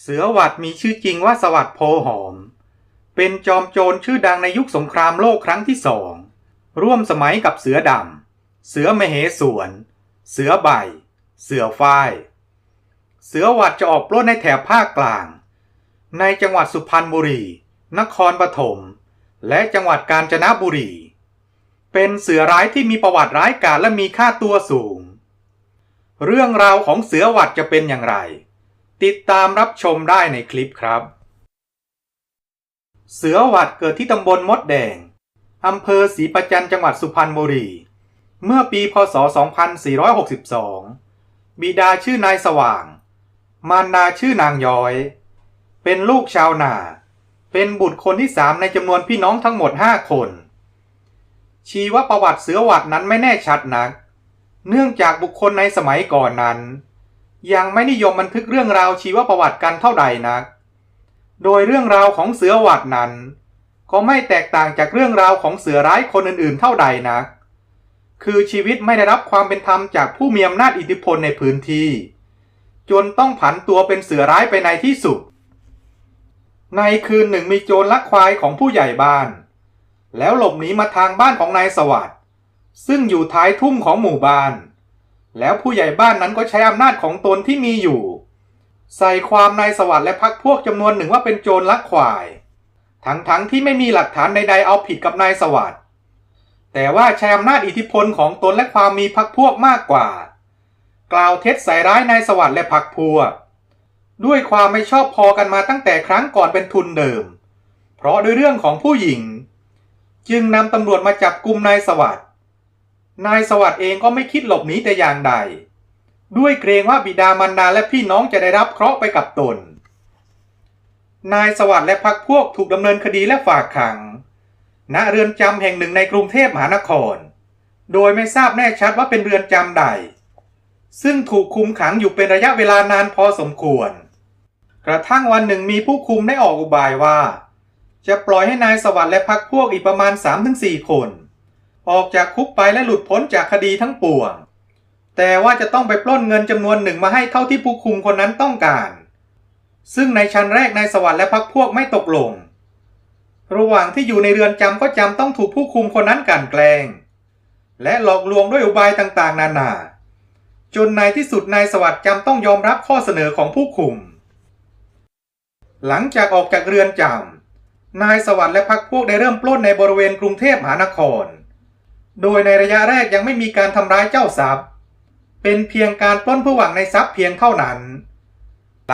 เสือหวัดมีชื่อจริงว่าสวัสดโพหอม เป็นจอมโจรชื่อดังในยุคสงครามโลกครั้งที่สอง ร่วมสมัยกับเสือดำ เสือมเหสวน เสือใบ เสือฝ้าย เสือหวัดจะออกปล้นในแถบภาคกลาง ในจังหวัดสุพรรณบุรี นครปฐม และจังหวัดกาญจนบุรี เป็นเสือร้ายที่มีประวัติร้ายกาจและมีค่าตัวสูง เรื่องราวของเสือหวัดจะเป็นอย่างไร ติดตามรับชมได้ในคลิปครับ เสือหวัดเกิดที่ตำบลมดแดง อำเภอศรีประจันจังหวัดสุพรรณบุรี เมื่อปีพศ 2462 บิดาชื่อนายสว่าง มารดาชื่อนางย้อย เป็นลูกชาวนา เป็นบุตรคนที่สามในจำนวนพี่น้องทั้งหมดห้าคน ชีวประวัติเสือหวัดนั้นไม่แน่ชัดนัก เนื่องจากบุคคลในสมัยก่อนนั้น ยังไม่นิยมบันทึกเรื่องราวชีวประวัติกันเท่าใดนัก โดยเรื่องราวของเสือหวัดนั้น ก็ไม่แตกต่างจากเรื่องราวของเสือร้ายคนอื่นๆ เท่าใดนัก คือชีวิตไม่ได้รับความเป็นธรรมจากผู้มีอำนาจอิทธิพลในพื้นที่ จนต้องผันตัวเป็นเสือร้ายไปในที่สุด ในคืนหนึ่งมีโจรลักควายของผู้ใหญ่บ้าน แล้วหลบหนีมาทางบ้านของนายสวัสด์ซึ่งอยู่ท้ายทุ่งของหมู่บ้าน แล้วผู้ใหญ่บ้านนั้นก็ใช้อำนาจของตนที่มีอยู่ ใส่ความนายสวัสด์และพักพวกจำนวนหนึ่งว่าเป็นโจรลักควาย ทั้งๆทที่ไม่มีหลักฐานใดๆเอาผิดกับนายสวัสด์แต่ว่าใช้อำนาจอิทธิพลของตนและความมีพักพวกมากกว่า กล่าวเท็จใส่ร้ายนายสวัสด์และพักพวก ด้วยความไม่ชอบพอกันมาตั้งแต่ครั้งก่อนเป็นทุนเดิม เพราะด้วยเรื่องของผู้หญิง จึงนำตำรวจมาจับกลุ่มนายสวัสด์ นายสวัสด์เองก็ไม่คิดหลบหนีแต่อย่างใด ด้วยเกรงว่าบิดามารดาและพี่น้องจะได้รับเคราะห์ไปกับตน นายสวัสด์และพักพวกถูกดำเนินคดีและฝากขัง ณเรือนจำแห่งหนึ่งในกรุงเทพมหานคร โดยไม่ทราบแน่ชัดว่าเป็นเรือนจำใด ซึ่งถูกคุมขังอยู่เป็นระยะเวลานานพอสมควร กระทั่งวันหนึ่งมีผู้คุมได้ออกอุบายว่า จะปล่อยให้นายสวัสด์และพักพวกอีกประมาณ 3-4 คน ออกจากคุกไปและหลุดพ้นจากคดีทั้งปวง แต่ว่าจะต้องไปปล้นเงินจำนวนหนึ่งมาให้เท่าที่ผู้คุมคนนั้นต้องการ ซึ่งในชั้นแรกนายสวัสด์และพักพวกไม่ตกลง ระหว่างที่อยู่ในเรือนจำก็จำต้องถูกผู้คุมคนนั้นกลั่นแกล้ง และหลอกลวงด้วยอุบายต่างๆ นานา จนในที่สุดนายสวัสด์จำต้องยอมรับข้อเสนอของผู้คุม หลังจากออกจากเรือนจำนายสวัสด์และพักพวกได้เริ่มปล้นในบริเวณกรุงเทพมหานคร โดยในระยะแรกยังไม่มีการทำร้ายเจ้าทรัพย์ เป็นเพียงการปล้นเพื่อหวังในทรัพย์เพียงเท่านั้น